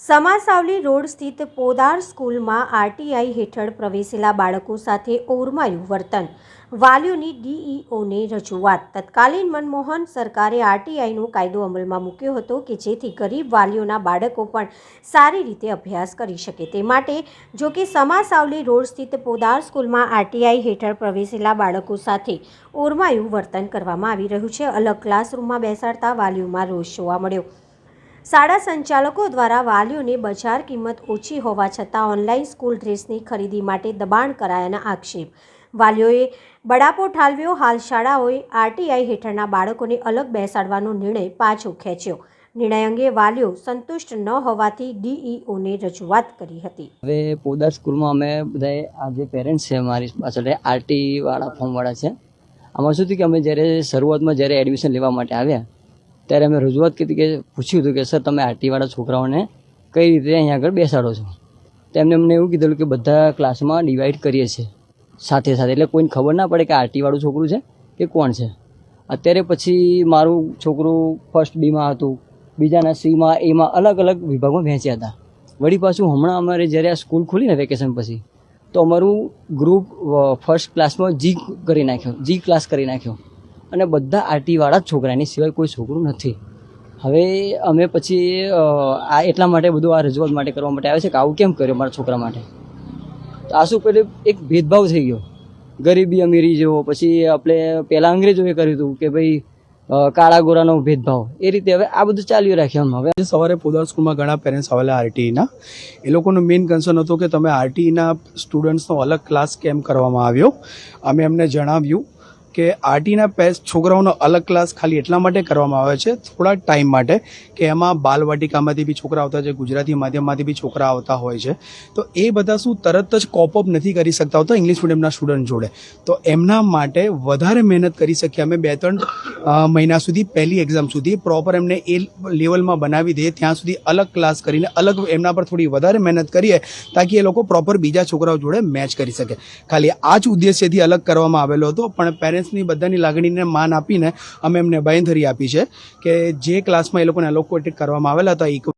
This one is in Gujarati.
સમાસાવલી રોડ સ્થિત પોદાર સ્કૂલમાં આરટીઆઈ હેઠળ પ્રવેશેલા બાળકો સાથે ઓરમાયું વર્તન. વાલીઓની ડીઈઓને રજૂઆત. તત્કાલીન મનમોહન સરકારે આરટીઆઈનો કાયદો અમલમાં મૂક્યો હતો કે જેથી ગરીબ વાલીઓના બાળકો પણ સારી રીતે અભ્યાસ કરી શકે. તે માટે જો કે સમાસાવલી રોડ સ્થિત પોદાર સ્કૂલમાં આરટીઆઈ હેઠળ પ્રવેશેલા બાળકો સાથે ઓરમાયું વર્તન કરવામાં આવી રહ્યું છે. અલગ ક્લાસરૂમમાં બેસાડતા વાલીઓમાં રોષ જોવા મળ્યો. શાળા સંચાલકો દ્વારા વાલીઓને બજાર કિંમત ઓછી હોવા છતાં ઓનલાઈન સ્કૂલ ડ્રેસની ખરીદી માટે દબાણ કરાયાના આક્ષેપ. વાલીઓએ બડાપો ઠાલવ્યો, હાલ શાળાઓએ આરટીઆઈ હેઠળના બાળકોને અલગ બેસાડવાનો નિર્ણય પાછો ખેંચ્યો. નિર્ણય અંગે વાલીઓ સંતુષ્ટ ન હોવાથી ડીઈઓને રજૂઆત કરી હતી. હવે પોદાર સ્કૂલમાં અમે બધાએ, આ જે પેરેન્ટ્સ છે મારી પાછળ આરટી વાળા ફોર્મવાળા છે. આમાં શું થયું કે અમે જ્યારે શરૂઆતમાં જ્યારે એડમિશન લેવા માટે આવ્યા ત્યારે અમે રજૂઆત કરી કે પૂછ્યું હતું કે, સર, તમે આરટીવાળા છોકરાઓને કઈ રીતે અહીંયા આગળ બેસાડો છો? તો અમને એવું કીધેલું કે, બધા ક્લાસમાં ડિવાઈડ કરીએ છીએ સાથે સાથે. એટલે કોઈને ખબર ના પડે કે આરટીવાળું છોકરું છે કે કોણ છે. અત્યારે પછી મારું છોકરું ફર્સ્ટ બીમાં હતું, બીજાના સીમાં એમાં અલગ અલગ વિભાગમાં વહેંચ્યા હતા. વળી પાછું હમણાં અમારે જ્યારે આ સ્કૂલ ખુલી ને વેકેશન પછી, તો અમારું ગ્રુપ ફર્સ્ટ ક્લાસમાં જી કરી નાખ્યો જી ક્લાસ કરી નાખ્યો. અને બધા આરટીવાળા જ છોકરાની સિવાય કોઈ છોકરું નથી. હવે અમે પછી આ એટલા માટે બધું આ રજૂઆત માટે કરવા માટે આવે છે કે આવું કેમ કર્યું મારા છોકરા માટે? તો આ શું પેલું એક ભેદભાવ થઈ ગયો. ગરીબી અમીરી જેવો, પછી આપણે પહેલાં અંગ્રેજોએ કર્યું હતું કે ભાઈ કાળા ગોરાનો ભેદભાવ. એ રીતે હવે આ બધું ચાલ્યું રાખ્યું હવે સવારે પોદાર સ્કૂલમાં ઘણા પેરેન્ટ્સ આવેલા આરટીઈના. એ લોકોનો મેઇન કન્સર્ન હતો કે તમે આરટીઈના સ્ટુડન્ટ્સનો અલગ ક્લાસ કેમ કરવામાં આવ્યો? અમે એમને જણાવ્યું કે આરટીના પેસ છોકરાઓનો અલગ ક્લાસ ખાલી એટલા માટે કરવામાં આવે છે, થોડા ટાઈમ માટે કે એમાં બાલવાટિકામાંથી બી છોકરા આવતા છે, ગુજરાતી માધ્યમમાંથી બી છોકરા આવતા હોય છે. તો એ બધા શું તરત જ કોપઅપ નથી કરી શકતા હોતા ઇંગ્લિશ મીડિયમના સ્ટુડન્ટ જોડે. તો એમના માટે વધારે મહેનત કરી શકીએ અમે બે ત્રણ મહિના સુધી, પહેલી એક્ઝામ સુધી પ્રોપર એમને એ લેવલમાં બનાવી દઈએ ત્યાં સુધી અલગ ક્લાસ કરીને અલગ એમના પર થોડી વધારે મહેનત કરીએ તાકી એ લોકો પ્રોપર બીજા છોકરાઓ જોડે મેચ કરી શકે. ખાલી આ જ ઉદ્દેશ્યથી અલગ કરવામાં આવેલો હતો, પણ પેરેન્ટ્સની બધાની લાગણીને માન આપીને અમે એમને બાંયધરી આપી છે કે જે ક્લાસમાં એ લોકોને એલોકોટેડ કરવામાં આવેલા હતા